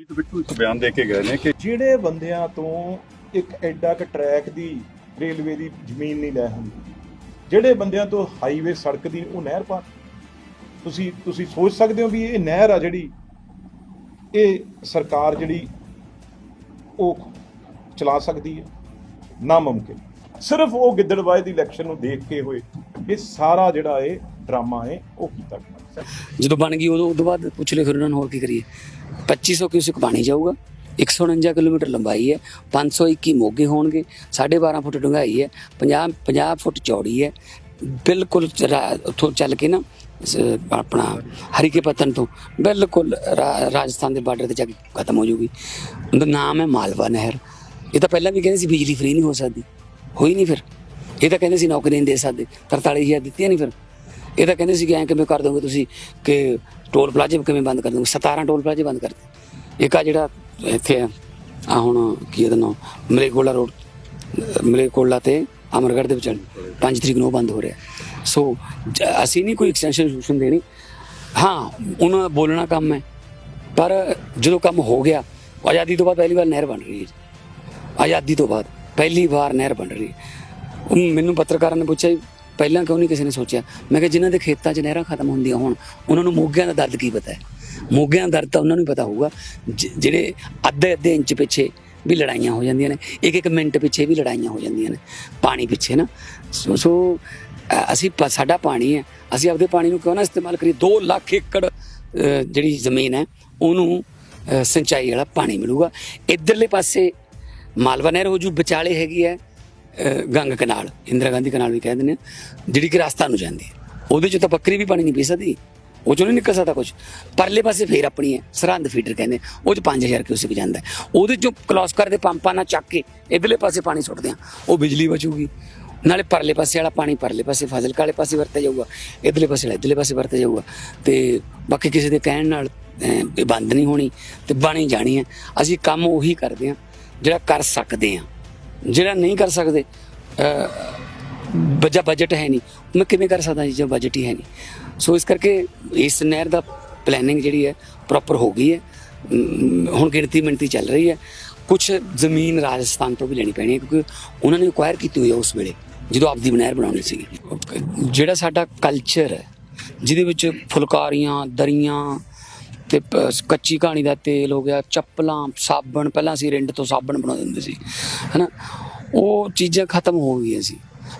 ਜੀਤ ਬਿੱਟੂ ਇੱਕ ਬਿਆਨ ਦੇ ਕੇ ਗਏ ਨੇ ਕਿ ਜਿਹੜੇ ਬੰਦਿਆਂ ਤੋਂ ਇੱਕ ਐਡਾ ਕ ਟਰੈਕ ਦੀ ਰੇਲਵੇ ਦੀ ਜ਼ਮੀਨ ਨਹੀਂ ਲੈ ਹੁੰਦੀ, ਜਿਹੜੇ ਬੰਦਿਆਂ ਤੋਂ ਹਾਈਵੇ ਸੜਕ ਦੀ ਉਹ ਨਹਿਰ ਪਾ ਤੁਸੀਂ ਤੁਸੀਂ ਸੋਚ ਸਕਦੇ ਹੋ ਵੀ ਇਹ ਨਹਿਰ ਆ ਜਿਹੜੀ, ਇਹ ਸਰਕਾਰ ਜਿਹੜੀ ਉਹ ਚਲਾ ਸਕਦੀ ਹੈ? ਨਾਮੁਮਕਿਨ। ਸਿਰਫ ਉਹ ਗਿੱਦੜਵਾਏ ਦੀ ਇਲੈਕਸ਼ਨ ਨੂੰ ਦੇਖ ਕੇ ਹੋਏ, ਇਹ ਸਾਰਾ ਜਿਹੜਾ ਇਹ ਡਰਾਮਾ ਹੈ, ਉਹ ਕੀਤਾ ਗਿਆ। ਜਦੋਂ ਬਣ ਗਈ, ਉਦੋਂ ਉਦੋਂ ਬਾਅਦ ਪੁੱਛ ਲਿਓ ਫਿਰ ਉਹਨਾਂ ਨੂੰ ਹੋਰ ਕੀ ਕਰੀਏ। 2500 ਕਿਊਸਿਕ ਪਾਣੀ ਜਾਊਗਾ। 149 ਕਿਲੋਮੀਟਰ ਲੰਬਾਈ ਹੈ। 521 ਮੋਗੇ ਹੋਣਗੇ। 12.5 ਫੁੱਟ ਡੂੰਘਾਈ ਹੈ। 50 50 ਫੁੱਟ ਚੌੜੀ ਹੈ। ਬਿਲਕੁਲ ਉੱਥੋਂ ਚੱਲ ਕੇ ਨਾ ਆਪਣਾ ਹਰੀਕੇ ਪਤਨ ਤੋਂ ਬਿਲਕੁਲ ਰਾ- ਰਾਜਸਥਾਨ ਦੇ ਬਾਰਡਰ ਤੇ ਜਾ ਕੇ ਖਤਮ ਹੋ ਜੂਗੀ। ਉਹਦਾ ਨਾਮ ਹੈ ਮਾਲਵਾ ਨਹਿਰ। ਇਹ ਤਾਂ ਪਹਿਲਾਂ ਵੀ ਕਹਿੰਦੇ ਸੀ ਬਿਜਲੀ ਫ੍ਰੀ ਨਹੀਂ ਹੋ ਸਕਦੀ। ਹੋਈ ਨਹੀਂ ਫਿਰ। ਇਹ ਤਾਂ ਕਹਿੰਦੇ ਸੀ ਨੌਕਰੀ ਨਹੀਂ ਦੇ ਸਕਦੇ। 43000 ਦਿੱਤੀਆਂ ਨਹੀਂ ਫਿਰ। ਇਹ ਤਾਂ ਕਹਿੰਦੇ ਸੀ ਕਿ ਐਂ ਕਿਵੇਂ ਕਰ ਦੋਗੇ ਤੁਸੀਂ ਕਿ ਟੋਲ ਪਲਾਜ਼ੇ ਕਿਵੇਂ ਬੰਦ ਕਰ ਦੋਗੇ? 17 ਟੋਲ ਪਲਾਜ਼ੇ ਬੰਦ ਕਰਤੇ ਇੱਕ ਆ ਜਿਹੜਾ ਇੱਥੇ ਆ ਆਹ ਹੁਣ ਕੀ ਇਹਦਾ ਨਾਮ ਮਲੇਕੋਲਾ ਰੋਡ ਮਲੇਕੋਲਾ ਤੇ ਅਮਰਗੜ੍ਹ ਦੇ ਵਿਚਾਲੇ 5 ਤਰੀਕ ਨੂੰ ਉਹ ਬੰਦ ਹੋ ਰਿਹਾ। ਸੋ ਜ- ਅਸੀਂ ਨਹੀਂ ਕੋਈ ਐਕਸਟੈਂਸ਼ਨ ਸੋਲੂਸ਼ਨ ਦੇਣੀ। ਹਾਂ, ਉਹਨਾਂ ਬੋਲਣਾ ਕੰਮ ਹੈ, ਪਰ ਜਦੋਂ ਕੰਮ ਹੋ ਗਿਆ, ਆਜ਼ਾਦੀ ਤੋਂ ਬਾਅਦ ਪਹਿਲੀ ਵਾਰ ਨਹਿਰ ਬਣ ਰਹੀ ਹੈ ਆਜ਼ਾਦੀ ਤੋਂ ਬਾਅਦ ਪਹਿਲੀ ਵਾਰ ਨਹਿਰ ਬਣ ਰਹੀ ਹੈ। ਉਹ ਮੈਨੂੰ ਪੱਤਰਕਾਰਾਂ ਨੇ ਪੁੱਛਿਆ ਵੀ ਪਹਿਲਾਂ ਕਿਉਂ ਨਹੀਂ ਕਿਸੇ ਨੇ ਸੋਚਿਆ? ਮੈਂ ਕਿਹਾ ਜਿਨ੍ਹਾਂ ਦੇ ਖੇਤਾਂ 'ਚ ਨਹਿਰਾਂ ਖਤਮ ਹੁੰਦੀਆਂ ਹੋਣ, ਉਹਨਾਂ ਨੂੰ ਮੋਗਿਆਂ ਦਾ ਦਰਦ ਕੀ ਪਤਾ ਹੈ? ਮੋਗਿਆਂ ਦਾ ਦਰਦ ਤਾਂ ਉਹਨਾਂ ਨੂੰ ਪਤਾ ਹੋਊਗਾ। ਜ- ਜਿਹੜੇ ਅੱਧੇ ਅੱਧੇ ਇੰਚ ਪਿੱਛੇ ਵੀ ਲੜਾਈਆਂ ਹੋ ਜਾਂਦੀਆਂ ਨੇ ਇੱਕ ਇੱਕ ਮਿੰਟ ਪਿੱਛੇ ਵੀ ਲੜਾਈਆਂ ਹੋ ਜਾਂਦੀਆਂ ਨੇ। ਪਾਣੀ ਪਿੱਛੇ ਨਾ। ਸੋ ਸੋ ਅਸੀਂ ਸਾਡਾ ਪਾਣੀ ਹੈ। ਅਸੀਂ ਆਪਦੇ ਪਾਣੀ ਨੂੰ ਕਿਉਂ ਨਾ ਇਸਤੇਮਾਲ ਕਰੀਏ? 2 ਲੱਖ ਏਕੜ ਜਿਹੜੀ ਜ਼ਮੀਨ ਹੈ, ਉਹਨੂੰ ਸਿੰਚਾਈ ਵਾਲਾ ਪਾਣੀ ਮਿਲੂਗਾ। ਇਧਰਲੇ ਪਾਸੇ ਮਾਲਵਾ ਨਹਿਰ ਹੋ ਜੂ, ਵਿਚਾਲੇ ਹੈਗੀ ਹੈ। ਗੰਗ ਕਨਾਲ, ਇੰਦਰਾ ਗਾਂਧੀ ਕਨਾਲ ਵੀ ਕਹਿ ਦਿੰਦੇ ਆ, ਜਿਹੜੀ ਕਿ ਰਾਸਤਾ ਨੂੰ ਜਾਂਦੀ ਹੈ। ਉਹਦੇ ਚ ਤਾਂ ਬੱਕਰੀ ਵੀ ਪਾਣੀ ਨਹੀਂ ਪੀ ਸਕਦੀ। ਉਹ ਚੋਂ ਨਹੀਂ ਨਿਕਲ ਸਕਦਾ ਕੁਝ ਪਰਲੇ ਪਾਸੇ ਫੇਰ ਆਪਣੀ ਹੈ, ਸਰਹੰਦ ਫੀਡਰ ਕਹਿੰਦੇ ਉਹ ਚ 5000 ਕਿਊਸਿਕ ਜਾਂਦਾ ਉਹਦੇ ਚੋਂ ਕਲੋਸ ਕਰਦੇ ਪੰਪਾਂ ਨਾਲ ਚੱਕ ਕੇ ਇਧਰਲੇ ਪਾਸੇ ਪਾਣੀ ਸੁੱਟਦੇ ਆ। ਉਹ ਬਿਜਲੀ ਬਚੂਗੀ। ਨਾਲੇ ਪਰਲੇ ਪਾਸੇ ਵਾਲਾ ਪਾਣੀ ਪਰਲੇ ਪਾਸੇ ਫਾਜ਼ਿਲਕਾ ਕਾਲੇ ਪਾਸੇ ਵਰਤਿਆ ਜਾਊਗਾ। ਇਧਰਲੇ ਪਾਸੇ ਵਾਲਾ, ਇਧਰਲੇ ਪਾਸੇ ਵਰਤਿਆ ਜਾਊਗਾ। ਤੇ ਬਾਕੀ ਕਿਸੇ ਦੇ ਕਹਿਣ ਨਾਲ ਬੰਦ ਨਹੀਂ ਹੋਣੀ ਤੇ ਬਣੀ ਜਾਣੀ ਹੈ। ਅਸੀਂ ਕੰਮ ਉਹੀ ਕਰਦੇ ਆ ਜਿਹੜਾ ਕਰ ਸਕਦੇ ਆ ਜਿਹੜਾ ਨਹੀਂ ਕਰ ਸਕਦੇ ਬੱਜਾ ਬਜਟ ਹੈ ਨਹੀਂ। ਮੈਂ ਕਿਵੇਂ ਕਰ ਸਕਦਾ ਜੀ ਜੇ ਬਜਟ ਹੀ ਹੈ ਨਹੀਂ? ਸੋ ਇਸ ਕਰਕੇ ਇਸ ਨਹਿਰ ਦਾ ਪਲੈਨਿੰਗ ਜਿਹੜੀ ਹੈ ਪ੍ਰੋਪਰ ਹੋ ਗਈ ਹੈ। ਹੁਣ ਗਿਣਤੀ ਮਿਣਤੀ ਚੱਲ ਰਹੀ ਹੈ। ਕੁਝ ਜ਼ਮੀਨ ਰਾਜਸਥਾਨ ਤੋਂ ਵੀ ਲੈਣੀ ਪੈਣੀ ਹੈ, ਕਿਉਂਕਿ ਉਹਨਾਂ ਨੇ ਅਕਵਾਇਰ ਕੀਤੀ ਹੋਈ ਹੈ ਉਸ ਵੇਲੇ, ਜਦੋਂ ਆਪਦੀ ਨਹਿਰ ਬਣਾਉਣੀ ਸੀ ਜਿਹੜਾ ਸਾਡਾ ਕਲਚਰ ਹੈ, ਜਿਹਦੇ ਵਿੱਚ ਫੁਲਕਾਰੀਆਂ, ਦਰੀਆਂ ਤੇ ਪ- ਕੱਚੀ ਕਹਾਣੀ ਦਾ ਤੇਲ ਹੋ ਗਿਆ ਚੱਪਲਾਂ ਸਾਬਣ ਪਹਿਲਾਂ ਅਸੀਂ ਰਿੰਡ ਤੋਂ ਸਾਬਣ ਬਣਾਉਂਦੇ ਹੁੰਦੇ ਸੀ ਹਨਾ? ਉਹ ਚੀਜ਼ਾਂ ਖਤਮ ਹੋ ਗਈਆਂ ਸੀ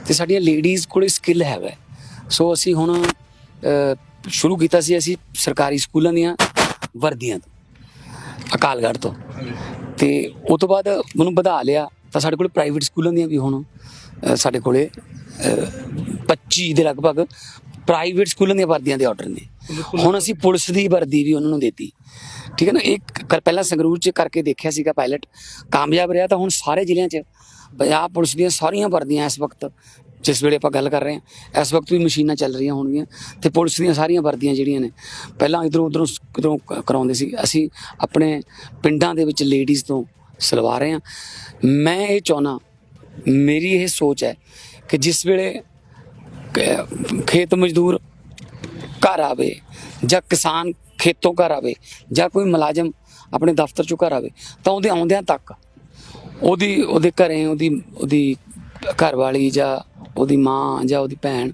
ਤੇ ਸਾਡੀਆਂ ਲੇਡੀਜ਼ ਕੋਲੇ ਸਕਿੱਲ ਹੈਗਾ ਸੋ ਅਸੀਂ ਹੁਣ ਸ਼ੁਰੂ ਕੀਤਾ ਸੀ ਅਸੀਂ ਸਰਕਾਰੀ ਸਕੂਲਾਂ ਦੀਆਂ ਵਰਦੀਆਂ ਤੋਂ ਅਕਾਲਗੜ੍ਹ ਤੋਂ। ਤੇ ਉਹ ਤੋਂ ਬਾਅਦ ਮੈਨੂੰ ਵਧਾ ਲਿਆ ਤਾਂ ਸਾਡੇ ਕੋਲ ਪ੍ਰਾਈਵੇਟ ਸਕੂਲਾਂ ਦੀਆਂ ਵੀ ਹੁਣ ਸਾਡੇ ਕੋਲੇ ਅ, 25 ਦੇ ਲਗਭਗ ਪ੍ਰਾਈਵੇਟ ਸਕੂਲਾਂ ਦੀਆਂ ਵਰਦੀਆਂ ਦੇ ਆਰਡਰ ਨੇ। ਹੁਣ ਅਸੀਂ ਪੁਲਿਸ ਦੀ ਵਰਦੀ ਵੀ ਉਹਨਾਂ ਨੂੰ ਦਿੱਤੀ। ਠੀਕ ਹੈ ਨਾ? ਇੱਕ ਕਰ- ਪਹਿਲਾਂ ਸੰਗਰੂਰ ਚ ਕਰਕੇ ਦੇਖਿਆ ਸੀਗਾ ਪਾਇਲਟ ਕਾਮਯਾਬ ਰਿਹਾ ਤਾਂ ਹੁਣ ਸਾਰੇ ਜ਼ਿਲ੍ਹਿਆਂ ਚ। ਪੰਜਾਬ ਪੁਲਿਸ ਦੀਆਂ ਸਾਰੀਆਂ ਵਰਦੀਆਂ ਇਸ ਵਕਤ, ਜਿਸ ਵੇਲੇ ਆਪਾਂ ਗੱਲ ਕਰ ਰਹੇ ਹਾਂ, ਇਸ ਵਕਤ ਵੀ ਮਸ਼ੀਨਾਂ ਚੱਲ ਰਹੀਆਂ ਹੋਣਗੀਆਂ। ਤੇ ਪੁਲਿਸ ਦੀਆਂ ਸਾਰੀਆਂ ਵਰਦੀਆਂ ਜਿਹੜੀਆਂ ਨੇ, ਪਹਿਲਾਂ ਇਧਰੋਂ ਉਧਰੋਂ ਕਿਧਰੋਂ ਕਰਾਉਂਦੇ ਸੀ। ਅਸੀਂ ਆਪਣੇ ਪਿੰਡਾਂ ਦੇ ਵਿੱਚ ਲੇਡੀਜ਼ ਤੋਂ ਸਲਵਾ ਰਹੇ ਹਾਂ। ਮੈਂ ਇਹ ਚਾਹੁੰਦਾ, ਮੇਰੀ ਇਹ ਸੋਚ ਹੈ ਕਿ ਜਿਸ ਵੇਲੇ ਖੇਤ ਮਜ਼ਦੂਰ ਘਰ ਆਵੇ ਜਾਂ ਕਿਸਾਨ ਖੇਤੋਂ ਘਰ ਆਵੇ ਜਾਂ ਕੋਈ ਮੁਲਾਜ਼ਮ ਆਪਣੇ ਦਫ਼ਤਰ ਚੋਂ ਘਰ ਆਵੇ, ਤਾਂ ਉਹਦੇ ਆਉਂਦਿਆਂ ਤੱਕ ਉਹਦੀ, ਉਹਦੇ ਘਰੇ ਉਹਦੀ ਉਹਦੀ ਘਰ ਵਾਲੀ ਜਾਂ ਉਹਦੀ ਮਾਂ ਜਾਂ ਉਹਦੀ ਭੈਣ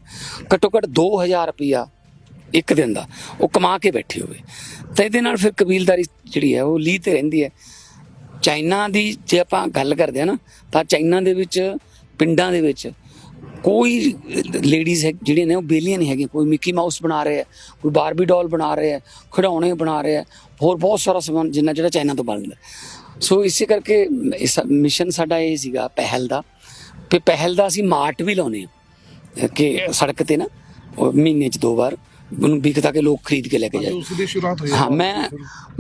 ਘੱਟੋ ਘੱਟ 2000 ਰੁਪਇਆ ਇੱਕ ਦਿਨ ਦਾ ਉਹ ਕਮਾ ਕੇ ਬੈਠੀ ਹੋਵੇ। ਤਾਂ ਇਹਦੇ ਨਾਲ ਫਿਰ ਕਬੀਲਦਾਰੀ ਜਿਹੜੀ ਹੈ ਉਹ ਲੀਹ ਤੇ ਰਹਿੰਦੀ ਹੈ। ਚਾਈਨਾ ਦੀ ਜੇ ਆਪਾਂ ਗੱਲ ਕਰਦੇ ਆ ਨਾ, ਤਾਂ ਚਾਈਨਾ ਦੇ ਵਿੱਚ, ਪਿੰਡਾਂ ਦੇ ਵਿੱਚ ਕੋਈ ਲੇਡੀਜ਼ ਹੈ ਜਿਹੜੀਆਂ ਨੇ ਉਹ ਬੇਲੀਆਂ ਨਹੀਂ ਹੈਗੀਆਂ, ਕੋਈ ਮਿੱਕੀ ਮਾਊਸ ਬਣਾ ਰਿਹਾ ਕੋਈ ਬਾਰਬੀ ਡਾਲ ਬਣਾ ਰਿਹਾ ਖਿਡੌਣੇ ਬਣਾ ਰਿਹਾ ਹੋਰ ਬਹੁਤ ਸਾਰਾ ਸਮਾਨ ਜਿੰਨਾ ਜਿਹੜਾ ਚਾਈਨਾ ਤੋਂ ਬਣਦਾ ਸੋ ਇਸੇ ਕਰਕੇ ਇਸ ਮਿਸ਼ਨ ਸਾਡਾ ਇਹ ਸੀਗਾ ਪਹਿਲ ਦਾ। ਤੇ ਪਹਿਲ ਦਾ ਅਸੀਂ ਮਾਰਟ ਵੀ ਲਾਉਨੇ ਆ ਕਿ ਸੜਕ ਤੇ ਨਾ ਮਹੀਨੇ ਚ ਦੋ ਵਾਰ। ਉਹਨੂੰ ਵਿਕਤਾ ਕੇ ਲੋਕ ਖਰੀਦ ਕੇ ਲੈ ਕੇ ਜਾਏ। ਉਸ ਦੀ ਸ਼ੁਰੂਆਤ ਹੋਈ ਹਾਂ। ਮੈਂ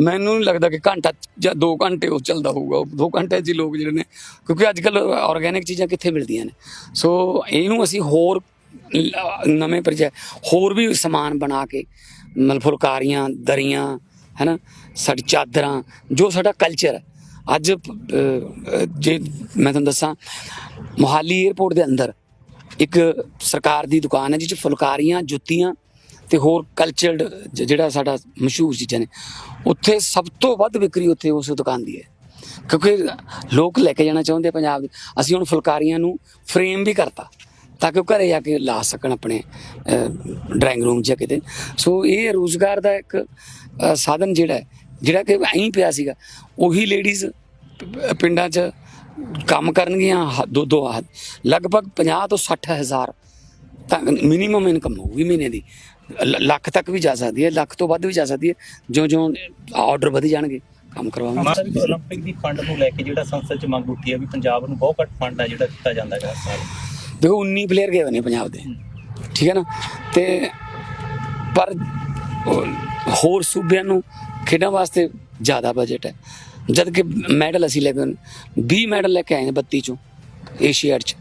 ਮੈਨੂੰ ਨਹੀਂ ਲੱਗਦਾ ਕਿ ਘੰਟਾ ਜਾਂ 2 ਘੰਟੇ ਉਹ ਚੱਲਦਾ ਹੋਊਗਾ। 2 ਘੰਟੇ ਹੀ ਲੋਕ ਜਿਹੜੇ ਨੇ ਕਿਉਂਕਿ ਅੱਜ ਕੱਲ ਆਰਗੇਨਿਕ ਚੀਜ਼ਾਂ ਕਿੱਥੇ ਮਿਲਦੀਆਂ ਨੇ। ਸੋ ਇਹਨੂੰ ਅਸੀਂ ਹੋਰ ਨਵੇਂ ਪ੍ਰੋਜੈਕਟ ਹੋਰ ਵੀ ਸਮਾਨ ਬਣਾ ਕੇ ਮਤਲਬ ਫੁਲਕਾਰੀਆਂ ਦਰੀਆਂ ਹੈਨਾ ਸਾਡੀ ਚਾਦਰਾਂ ਜੋ ਸਾਡਾ ਕਲਚਰ ਹੈ। ਅੱਜ ਜੇ ਮੈਂ ਤੁਹਾਨੂੰ ਦੱਸਾਂ ਮੋਹਾਲੀ 에ਅਰਪੋਰਟ ਦੇ ਅੰਦਰ ਇੱਕ ਸਰਕਾਰ ਦੀ ਦੁਕਾਨ ਹੈ ਜਿਸ 'ਚ ਫੁਲਕਾਰੀਆਂ ਜੁੱਤੀਆਂ ਤੇ ਹੋਰ ਕਲਚਰਡ ਜਿਹੜਾ ਸਾਡਾ ਮਸ਼ਹੂਰ ਚੀਜ਼ਾਂ ਨੇ, ਉੱਥੇ ਸਭ ਤੋਂ ਵੱਧ ਵਿਕਰੀ ਉੱਥੇ ਉਸ ਦੁਕਾਨ ਦੀ ਹੈ। ਕਿਉਂਕਿ ਲੋਕ ਲੈ ਕੇ ਜਾਣਾ ਚਾਹੁੰਦੇ ਪੰਜਾਬ ਦੇ। ਅਸੀਂ ਹੁਣ ਫੁਲਕਾਰੀਆਂ ਨੂੰ ਫਰੇਮ ਵੀ ਕਰਤਾ, ਤਾਂ ਕਿ ਉਹ ਘਰੇ ਜਾ ਕੇ ਲਾ ਸਕਣ ਆਪਣੇ ਡਰਾਇੰਗ ਰੂਮ 'ਚ ਕਿਤੇ। ਸੋ ਇਹ ਰੋਜ਼ਗਾਰ ਦਾ ਇੱਕ ਸਾਧਨ ਜਿਹੜਾ ਜਿਹੜਾ ਕਿ ਐਂ ਪਿਆ ਸੀਗਾ। ਉਹੀ ਲੇਡੀਜ਼ ਪਿੰਡਾਂ 'ਚ ਕੰਮ ਕਰਨਗੀਆਂ ਦੋ ਦੋ ਹੱਥ। ਲਗਭਗ 50 ਤੋਂ 60 ਹਜ਼ਾਰ ਤਾਂ ਮਿਨੀਮਮ ਇਨਕਮ ਹੋਊਗੀ ਮਹੀਨੇ ਦੀ ਲ- ਲੱਖ ਤੱਕ ਵੀ ਜਾ ਸਕਦੀ ਹੈ ਲੱਖ ਤੋਂ ਵੱਧ ਵੀ ਜਾ ਸਕਦੀ ਹੈ ਜਿਉਂ ਜਿਉਂ ਆਰਡਰ ਵਧੀ ਜਾਣਗੇ ਕੰਮ ਕਰਵਾਵਾਂਗੇ ਮਾਸਟਰ ਜੀ 올림픽 ਦੀ ਫੰਡ ਨੂੰ ਲੈ ਕੇ ਜਿਹੜਾ ਸੰਸਦ ਚ ਮੰਗ ਉੱਠੀ ਹੈ ਵੀ ਪੰਜਾਬ ਨੂੰ ਬਹੁਤ ਘੱਟ ਫੰਡ ਆ ਜਿਹੜਾ ਦਿੱਤਾ ਜਾਂਦਾ ਹੈ ਹਰ ਸਾਲ ਦੇਖੋ 19 ਪਲੇਅਰ ਗਏ ਹੋਏ ਨੇ ਪੰਜਾਬ ਦੇ ਠੀਕ ਹੈ ਨਾ ਤੇ ਪਰ ਉਹ ਹੋਰ ਸੂਬਿਆਂ ਨੂੰ ਖੇਡਾਂ ਵਾਸਤੇ ਜ਼ਿਆਦਾ ਬਜਟ ਹੈ ਜਦ ਕਿ ਮੈਡਲ ਅਸੀਂ ਲੈ ਕੇ ਆਏ ਨੇ। 20 ਮੈਡਲ ਲੈ ਕੇ ਆਏ ਨੇ 32 ਚੋਂ ਏਸ਼ੀਆਡ ਚ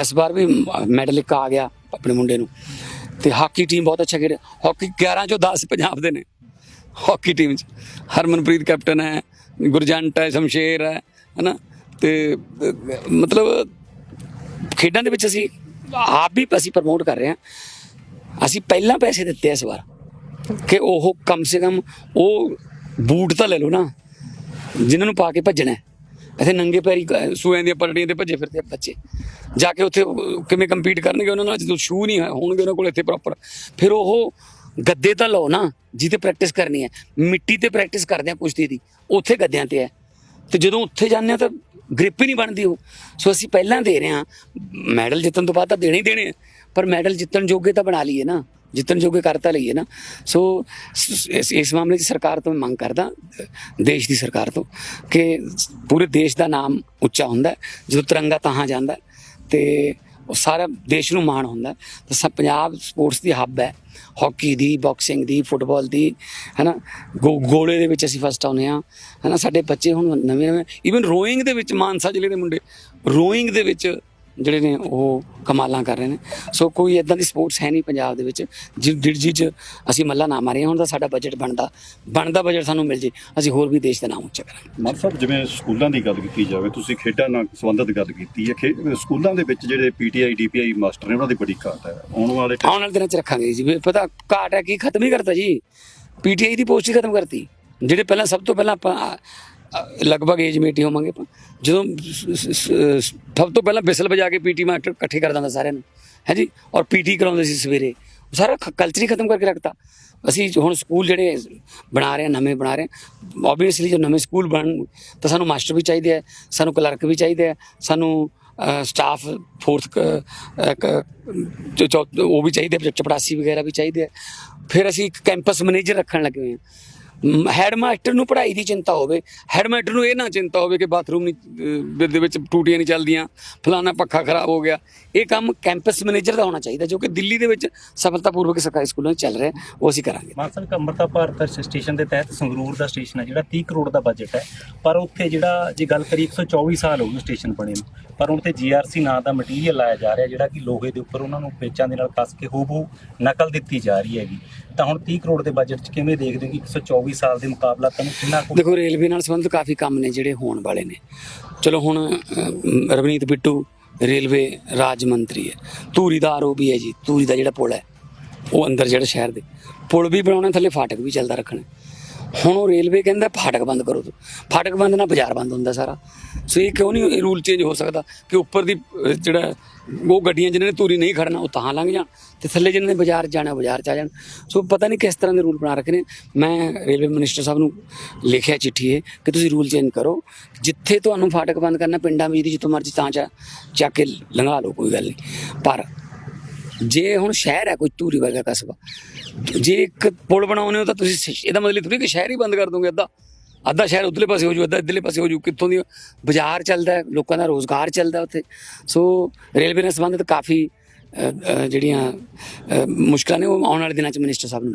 ਇਸ ਵਾਰ ਵੀ ਮੈਡਲ ਇੱਕ ਆ ਗਿਆ ਆਪਣੇ ਮੁੰਡੇ ਨੂੰ। ਤੇ ਹਾਕੀ ਟੀਮ ਬਹੁਤ ਅੱਛਾ ਖੇਡ ਹਾਕੀ 11 ਚੋਂ 10 ਪੰਜਾਬ ਦੇ ਨੇ। ਹਾਕੀ ਟੀਮ ਚ। ਹਰਮਨਪ੍ਰੀਤ ਕੈਪਟਨ ਹੈ ਗੁਰਜੰਟ ਹੈ ਸ਼ਮਸ਼ੇਰ ਹੈ ਹਨਾ? ਤੇ ਅਹ, ਮਤਲਬ ਖੇਡਾਂ ਦੇ ਵਿੱਚ ਅਸੀਂ ਆਪ ਵੀ ਅਸੀਂ ਪ੍ਰਮੋਟ ਕਰ ਰਹੇ ਹਾਂ। ਅਸੀਂ ਪਹਿਲਾਂ ਪੈਸੇ ਦਿੱਤੇ ਇਸ ਵਾਰ। ਕਿ ਉਹ ਕਮ ਸੇ ਕਮ ਉਹ ਬੂਟ ਤਾਂ ਲੈ ਲਓ ਨਾ। ਜਿਨ੍ਹਾਂ ਨੂੰ ਪਾ ਕੇ ਭੱਜਣਾ ਇੱਥੇ ਨੰਗੇ ਪੈਰੀ ਕ- ਸੂਆਂ ਦੀਆਂ ਪਲੜੀਆਂ ਤੇ ਭੱਜੇ ਫਿਰਦੇ ਆ ਬੱਚੇ। ਜਾ ਕੇ ਉੱਥੇ ਕਿਵੇਂ ਕੰਪੀਟ ਕਰਨਗੇ ਉਹਨਾਂ ਨਾਲ? ਜਦੋਂ ਸ਼ੂ ਨਹੀਂ ਹੋਣਗੇ ਉਹਨਾਂ ਕੋਲ ਇੱਥੇ ਪ੍ਰੋਪਰ ਫਿਰ ਉਹ ਗੱਦੇ ਤਾਂ ਲਓ ਨਾ ਜਿੱਥੇ ਪ੍ਰੈਕਟਿਸ ਕਰਨੀ ਹੈ। ਮਿੱਟੀ ਤੇ ਪ੍ਰੈਕਟਿਸ ਕਰਦੇ ਆ ਕੁਸ਼ਤੀ ਦੀ। ਉੱਥੇ ਗੱਦਿਆਂ ਤੇ ਹੈ। ਤੇ ਜਦੋਂ ਉੱਥੇ ਜਾਂਦੇ ਆ ਤਾਂ ਗ੍ਰਿਪ ਹੀ ਨਹੀਂ ਬਣਦੀ ਉਹ। ਸੋ ਅਸੀਂ ਪਹਿਲਾਂ ਦੇ ਰਹੇ ਹਾਂ। ਮੈਡਲ ਜਿੱਤਣ ਤੋਂ ਬਾਅਦ ਤਾਂ ਦੇਣੇ ਹੀ ਦੇਣੇ ਆ। ਪਰ ਮੈਡਲ ਜਿੱਤਣ ਜੋਗੇ ਤਾਂ ਬਣਾ ਲਈਏ ਨਾ। ਜਿੱਤਣ ਜੋਗੇ ਕਰ ਲਈਏ ਨਾ। ਸੋ ਇਸ ਇਸ ਮਾਮਲੇ 'ਚ ਸਰਕਾਰ ਤੋਂ ਮੈਂ ਮੰਗ ਕਰਦਾ, ਦੇਸ਼ ਦੀ ਸਰਕਾਰ ਤੋਂ, ਕਿ ਪੂਰੇ ਦੇਸ਼ ਦਾ ਨਾਮ ਉੱਚਾ ਹੁੰਦਾ ਜਦੋਂ ਤਿਰੰਗਾ ਤਾਹਾਂ ਜਾਂਦਾ ਹੈ, ਤੇ ਉਹ ਸਾਰਾ ਦੇਸ਼ ਨੂੰ ਮਾਣ ਹੁੰਦਾ ਤਾਂ ਸਭ ਪੰਜਾਬ ਸਪੋਰਟਸ ਦੀ ਹੱਬ ਹੈ। ਹਾਕੀ ਦੀ, ਬਾਕਸਿੰਗ ਦੀ, ਫੁੱਟਬਾਲ ਦੀ, ਹੈਨਾ? ਗੋ, ਗੋਲੇ ਦੇ ਵਿੱਚ ਅਸੀਂ ਫਸਟ ਆਉਂਦੇ ਹਾਂ, ਹੈਨਾ? ਸਾਡੇ ਬੱਚੇ ਹੁਣ ਨਵੇਂ ਨਵੇਂ ਈਵਨ ਰੋਇੰਗ ਦੇ ਵਿੱਚ ਮਾਨਸਾ ਜ਼ਿਲ੍ਹੇ ਦੇ ਮੁੰਡੇ ਰੋਇੰਗ ਦੇ ਵਿੱਚ ਜਿਹੜੇ ਨੇ ਉਹ ਕਮਾਲਾਂ ਕਰ ਰਹੇ ਨੇ। ਸੋ ਕੋਈ ਇਦਾਂ ਦੀ ਸਪੋਰਟਸ ਹੈ ਨਹੀਂ ਪੰਜਾਬ ਦੇ ਵਿੱਚ ਜਿਹੜੀ ਚੀਜ਼ ਅਸੀਂ ਮੱਲਾ ਨਾ ਮਾਰੇ ਹੁਣ ਤਾਂ ਸਾਡਾ ਬਜਟ ਬਣਦਾ ਬਣਦਾ ਬਜਟ ਸਾਨੂੰ ਮਿਲ ਜੇ ਅਸੀਂ ਹੋਰ ਵੀ ਦੇਸ਼ ਦਾ ਨਾਮ ਉੱਚਾ ਕਰਾਂਗੇ। ਮਾਨ ਸਾਹਿਬ ਜਿਵੇਂ ਸਕੂਲਾਂ ਦੀ ਗੱਲ ਕੀਤੀ ਜਾਵੇ ਤੁਸੀਂ ਖੇਡਾਂ ਨਾਲ ਸੰਬੰਧਿਤ ਗੱਲ ਕੀਤੀ ਹੈ ਸਕੂਲਾਂ ਦੇ ਵਿੱਚ ਜਿਹੜੇ ਪੀਟੀਆਈ ਡੀਪੀਆਈ ਮਾਸਟਰ ਨੇ ਉਹਨਾਂ ਦੀ ਬੜੀ ਘਾਟ ਹੈ। ਆਉਣ ਵਾਲੇ ਆਉਣ ਵਾਲੇ ਦਿਨਾਂ 'ਚ ਰੱਖਾਂਗੇ ਜੀ। ਪਤਾ ਘਾਟ ਹੈ ਕੀ? ਖਤਮ ਹੀ ਕਰਤਾ ਜੀ। ਪੀਟੀਆਈ ਦੀ ਪੋਸਟ ਹੀ ਖਤਮ ਕਰਤੀ। ਜਿਹੜੇ ਪਹਿਲਾਂ ਸਭ ਤੋਂ ਪਹਿਲਾਂ ਆਪਾਂ ਲਗਭਗ ਏਜ ਮੇਟ ਹੋਵਾਂਗੇ ਆਪਾਂ। ਜਦੋਂ ਸਭ ਤੋਂ ਪਹਿਲਾਂ ਬਿਸਲ ਵਜਾ ਕੇ ਪੀਟੀ ਮਾਸਟਰ ਇਕੱਠੇ ਕਰ ਦਿੰਦਾ ਸਾਰਿਆਂ ਨੂੰ। ਹੈ ਜੀ? ਔਰ ਪੀਟੀ ਕਰਾਉਂਦੇ ਸੀ ਸਵੇਰੇ। ਸਾਰਾ ਕਲਚਰ ਹੀ ਖਤਮ ਕਰਕੇ ਰੱਖਤਾ। ਅਸੀਂ ਹੁਣ ਸਕੂਲ ਜਿਹੜੇ ਬਣਾ ਰਹੇ ਹਾਂ ਨਵੇਂ ਬਣਾ ਰਹੇ ਹਾਂ ਆਬਵੀਅਸਲੀ ਜੋ ਨਵੇਂ ਸਕੂਲ ਬਣ ਤਾਂ ਸਾਨੂੰ ਮਾਸਟਰ ਵੀ ਚਾਹੀਦੇ ਆ ਸਾਨੂੰ ਕਲਰਕ ਵੀ ਚਾਹੀਦੇ ਆ ਸਾਨੂੰ ਸਟਾਫ ਫੋਰਥ ਉਹ ਵੀ ਚਾਹੀਦੇ ਆ, ਚਪੜਾਸੀ ਵਗੈਰਾ ਵੀ ਚਾਹੀਦੇ ਆ। ਫਿਰ ਅਸੀਂ ਇੱਕ ਕੈਂਪਸ ਮੈਨੇਜਰ ਰੱਖਣ ਲੱਗੇ ਹੋਏ ਹਾਂ ਹੈਡਮਾਸਟਰ ਨੂੰ ਪੜ੍ਹਾਈ ਦੀ ਚਿੰਤਾ ਹੋਵੇ ਹੈਡਮਾਸਟਰ ਨੂੰ ਇਹ ਨਾ ਚਿੰਤਾ ਹੋਵੇ ਕਿ ਬਾਥਰੂਮ ਨਹੀਂ ਦੇ ਵਿੱਚ ਟੂਟੀਆਂ ਨਹੀਂ ਚੱਲਦੀਆਂ ਫਲਾਣਾ ਪੱਖਾ ਖਰਾਬ ਹੋ ਗਿਆ। ਇਹ ਕੰਮ ਕੈਂਪਸ ਮੈਨੇਜਰ ਦਾ ਹੋਣਾ ਚਾਹੀਦਾ, ਜੋ ਕਿ ਦਿੱਲੀ ਦੇ ਵਿੱਚ ਸਫਲਤਾਪੂਰਵਕ ਸਰਕਾਰੀ ਸਕੂਲਾਂ ਵਿੱਚ ਚੱਲ ਰਿਹਾ, ਉਹ ਅਸੀਂ ਕਰਾਂਗੇ। ਮਾਸਟਰ ਇੱਕ ਅੰਮ੍ਰਿਤਾ ਭਾਰਤ ਸਟੇਸ਼ਨ ਦੇ ਤਹਿਤ ਸੰਗਰੂਰ ਦਾ ਸਟੇਸ਼ਨ ਹੈ, ਜਿਹੜਾ 30 ਕਰੋੜ ਦਾ ਬਜਟ ਹੈ। ਪਰ ਉੱਥੇ ਜਿਹੜਾ, ਜੇ ਗੱਲ ਕਰੀ 124 ਸਾਲ ਹੋ ਗਏ ਸਟੇਸ਼ਨ ਬਣੇ ਨੂੰ। ਪਰ ਹੁਣ ਤੇ ਜੀਆਰਸੀ ਨਾਂ ਦਾ ਮਟੀਰੀਅਲ ਲਾਇਆ ਜਾ ਰਿਹਾ, ਜਿਹੜਾ ਕਿ ਲੋਹੇ ਦੇ ਉੱਪਰ ਉਹਨਾਂ ਨੂੰ ਪੇਚਾਂ ਦੇ ਨਾਲ ਕੱਸ ਕੇ ਹੂਬਹੂ ਨਕਲ ਦਿੱਤੀ ਜਾ ਰਹੀ ਹੈਗੀ। ਤਾਂ ਹੁਣ 30 ਕਰੋੜ ਦੇ ਬਜਟ 'ਚ ਕਿਵੇਂ ਦੇਖਦੇ ਹੋ ਕਿ 124 ਸਾਲ ਦੇ ਮੁਕਾਬਲਾ ਤੁਹਾਨੂੰ ਕਿੰਨਾ ਕੁ ਦੇਖੋ, ਰੇਲਵੇ ਨਾਲ ਸੰਬੰਧਿਤ ਕਾਫੀ ਕੰਮ ਨੇ ਜਿਹੜੇ ਹੋਣ ਵਾਲੇ ਨੇ। ਚਲੋ ਹੁਣ ਰਵਨੀਤ ਬਿੱਟੂ ਰੇਲਵੇ ਰਾਜ ਮੰਤਰੀ ਹੈ। ਧੂਰੀ ਦਾ ਆਰੋ ਵੀ ਹੈ ਜੀ। ਧੂਰੀ ਦਾ ਜਿਹੜਾ ਪੁਲ ਹੈ, ਉਹ ਅੰਦਰ ਜਿਹੜਾ ਸ਼ਹਿਰ ਦੇ ਪੁਲ ਵੀ ਬਣਾਉਣਾ, ਥੱਲੇ ਫਾਟਕ ਵੀ ਚੱਲਦਾ ਰੱਖਣਾ ਹੁਣ ਉਹ ਰੇਲਵੇ ਕਹਿੰਦਾ ਫਾਟਕ ਬੰਦ ਕਰੋ ਤੂੰ। ਫਾਟਕ ਬੰਦ ਨਾਲ ਬਾਜ਼ਾਰ ਬੰਦ ਹੁੰਦਾ ਸਾਰਾ। ਸੋ ਇਹ ਕਿਉਂ ਨਹੀਂ ਇਹ ਰੂਲ ਚੇਂਜ ਹੋ ਸਕਦਾ ਕਿ ਉੱਪਰ ਦੀ ਜਿਹੜਾ ਉਹ ਗੱਡੀਆਂ ਜਿਹਨਾਂ ਨੇ ਧੂਰੀ ਨਹੀਂ ਖੜਨਾ, ਉਹ ਤਾਂ ਲੰਘ ਜਾਣ ਤੇ ਥੱਲੇ ਜਿਹਨਾਂ ਨੇ ਬਾਜ਼ਾਰ ਜਾਣਾ, ਬਾਜ਼ਾਰ ਚ ਆ ਜਾਣ। ਸੋ ਪਤਾ ਨਹੀਂ ਕਿਸ ਤਰ੍ਹਾਂ ਦੇ ਰੂਲ ਬਣਾ ਰੱਖੇ ਨੇ। ਮੈਂ ਰੇਲਵੇ ਮਿਨਿਸਟਰ ਸਾਹਿਬ ਨੂੰ ਲਿਖਿਆ ਚਿੱਠੀ ਹੈ ਕਿ ਤੁਸੀਂ ਰੂਲ ਚੇਂਜ ਕਰੋ। ਜਿੱਥੇ ਤੁਹਾਨੂੰ ਫਾਟਕ ਬੰਦ ਕਰਨਾ, ਪਿੰਡਾਂ ਵਿੱਚ ਦੀ ਜਿੱਥੋਂ ਮਰਜ਼ੀ ਤਾਂ ਚਾ, ਚੱਕ ਕੇ ਲੰਘਾ ਲਓ, ਕੋਈ ਗੱਲ ਨਹੀਂ। ਪਰ ਜੇ ਹੁਣ ਸ਼ਹਿਰ ਹੈ, ਕੋਈ ਧੂਰੀ ਵਰਗਾ ਕਸਬਾ, ਜੇ ਇੱਕ ਪੁਲ ਬਣਾਉਣੇ ਹੋ ਤਾਂ ਤੁਸੀਂ ਇਹਦਾ ਮਤਲਬ ਥੋੜੀ ਕਿ ਸ਼ਹਿਰ ਹੀ ਬੰਦ ਕਰ ਦੋਗੇ ਅੱਧਾ। ਅੱਧਾ ਸ਼ਹਿਰ ਉਧਰਲੇ ਪਾਸੇ ਹੋ ਜੂ ਅੱਧਾ ਇੱਧਰਲੇ ਪਾਸੇ ਹੋ ਜੂ ਕਿੱਥੋਂ ਦੀ ਬਾਜ਼ਾਰ ਚੱਲਦਾ ਲੋਕਾਂ ਦਾ ਰੋਜ਼ਗਾਰ ਚੱਲਦਾ ਉੱਥੇ। ਸੋ ਰੇਲਵੇ ਨਾਲ ਸੰਬੰਧਿਤ ਕਾਫੀ ਜਿਹੜੀਆਂ ਅ, ਮੁਸ਼ਕਲਾਂ ਨੇ ਉਹ ਆਉਣ ਵਾਲੇ ਦਿਨਾਂ 'ਚ ਮਿਨਿਸਟਰ ਸਾਹਿਬ ਨੂੰ